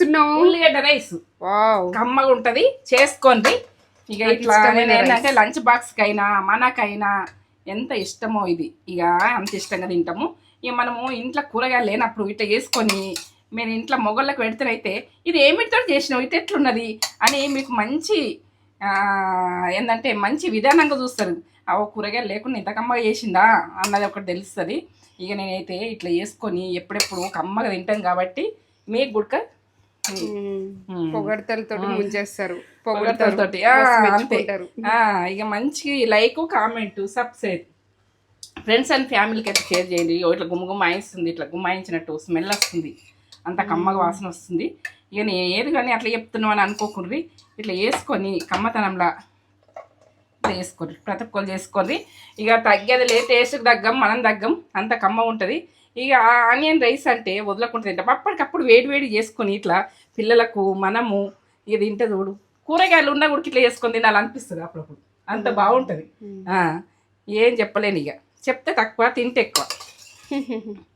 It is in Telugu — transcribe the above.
చేస్తున్నావు? ఉల్లిగడ్డ రైస్. కమ్మగా ఉంటది. చేసుకోండి. ఇక ఇట్లా ఏంటంటే లంచ్ బాక్స్ కైనా మనకైనా ఎంత ఇష్టమో ఇది. ఇక అంత ఇష్టంగా తింటాము. ఇక మనము ఇంట్లో కూరగాయలు లేనప్పుడు ఇట్లా చేసుకొని మీరు ఇంట్లో మొగళ్ళకి పెడితేనైతే ఇది ఏమిటితో చేసినావు? ఇటు ఎట్లున్నది? అని మీకు మంచి ఆ, ఏంటంటే మంచి విధానంగా చూస్తారు. ఆ కూరగాయలు లేకుండా ఇంత కమ్మగా చేసిందా? అన్నది ఒకటి తెలుస్తుంది. ఇక నేనైతే ఇట్లా చేసుకొని ఎప్పుడెప్పుడు కమ్మగా తింటాం కాబట్టి మీకు గుడక పొగడతలతో ముంచేస్తారు. పొగడతలతోటి. ఆ, ఇక మంచి like comment subscribe friends and ఫ్యామిలీకి అయితే షేర్ చేయండి. ఇట్లా గుమ్మ గుమ్మాయిస్తుంది ఇట్లా గుమ్మాయించినట్టు స్మెల్ వస్తుంది. అంత కమ్మగా వాసన వస్తుంది. ఇక నేను ఏది కానీ అట్లా చెప్తున్నావు అని అనుకోకుండ్రి ఇట్లా వేసుకొని కమ్మతనంలా ఇట్లా వేసుకోండి. ప్రతి ఒక్కరు చేసుకోండి. ఇక తగ్గేది లే టేస్ట్కి తగ్గం మనం తగ్గం. అంత కమ్మ ఉంటుంది. ఇక ఆనియన్ రైస్ అంటే వదలకుండా తింటాం. అప్పటికప్పుడు వేడి వేడి చేసుకొని ఇట్లా పిల్లలకు మనము ఇక తింటే చూడు. కూరగాయలు ఉన్నా కూడా ఇట్లా చేసుకొని తినాలి అనిపిస్తుంది అప్పుడప్పుడు. అంత బాగుంటుంది. ఏం చెప్పలేను ఇక చెప్తే తక్కువ తింటే ఎక్కువ.